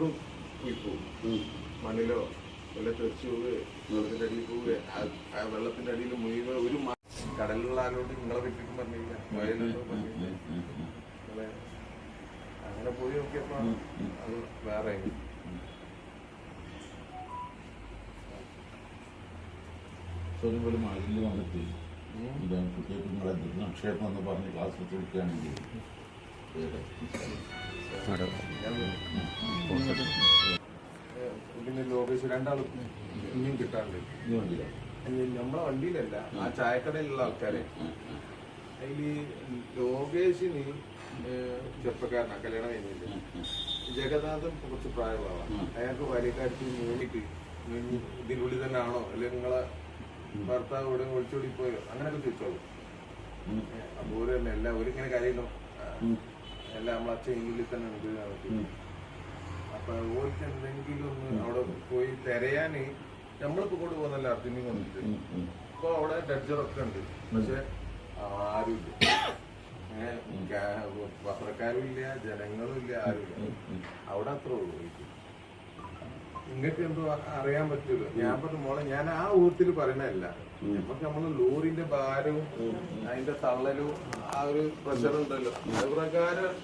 എവിടും പോയി പോകും മണ്ണിലോ വല്ല തെറിച്ച് പോവുകയോ വെള്ളത്തിന്റെ അടിയിൽ പോവുകയോ ആ- വെള്ളത്തിന്റെ അടിയിൽ മുഴുവൻ ഒരു കടലിലുള്ള ആരോട് നിങ്ങളെ വീട്ടിലും പറഞ്ഞില്ല വയലുണ്ടോ പറഞ്ഞില്ല അങ്ങനെ പോയി നോക്കിയപ്പോ അത് വേറെ സ്വയം പോലെ മാലിന്യം വന്നിട്ട് ഇതാണ് കുട്ടികൾക്ക് നിങ്ങളെ നിക്ഷേപം എന്ന് പറഞ്ഞ് ക്ലാസ് കൊടുക്കുകയാണെങ്കിൽ പിന്നെ ലോകേഷ് രണ്ടാളും ഇനിയും കിട്ടാണ്ട് ഇനി നമ്മളെ വണ്ടിയിലല്ല ആ ചായക്കടയിലുള്ള ആൾക്കാരെ. അതിൽ ലോകേഷിന് ഏഹ് ചെറുപ്പക്കാരനാ കല്യാണം കഴിഞ്ഞില്ല? ജഗന്നാഥൻ കുറച്ച് പ്രായമാവാം അയാൾക്ക് വലിയക്കാർക്ക് മൂന്നിട്ട് ഇതിനുള്ളിൽ തന്നെ ആണോ അല്ലെങ്കിൽ നിങ്ങളെ ഭർത്താവ് ഇവിടെ ഒളിച്ചോടി പോയോ അങ്ങനെയൊക്കെ ചോദിച്ചോളൂ. അപ്പൊ ഒരു തന്നെ എല്ലാം ഒരിങ്ങനെ കാര്യമല്ലോ എല്ലാം നമ്മളെ അച്ഛൻ ഉള്ളിൽ തന്നെ ഉണ്ട്. ഓർക്ക് എന്തെങ്കിലും ഒന്ന് അവിടെ പോയി തിരയാന് നമ്മളിപ്പോ കൊണ്ട് പോകുന്നല്ല അർജുനി വന്നിട്ട്? ഇപ്പൊ അവിടെ ഡഡ്ജറൊക്കെ ഉണ്ട്. പക്ഷെ ആരുമില്ല. പത്രക്കാരും ഇല്ല ജനങ്ങളും ഇല്ല ആരുമില്ല. അവിടെ അത്ര ഉള്ളൂ നിങ്ങൾക്ക് എന്തോ അറിയാൻ പറ്റില്ല ഞാൻ പറഞ്ഞു മോളെ ഞാൻ ആ ഊഹത്തിൽ പറയണല്ല നമുക്ക് നമ്മൾ ലോറിന്റെ ഭാരവും അതിന്റെ തള്ളലും ആ ഒരു പ്രഷർ ഉണ്ടല്ലോ അത് പ്രകാരം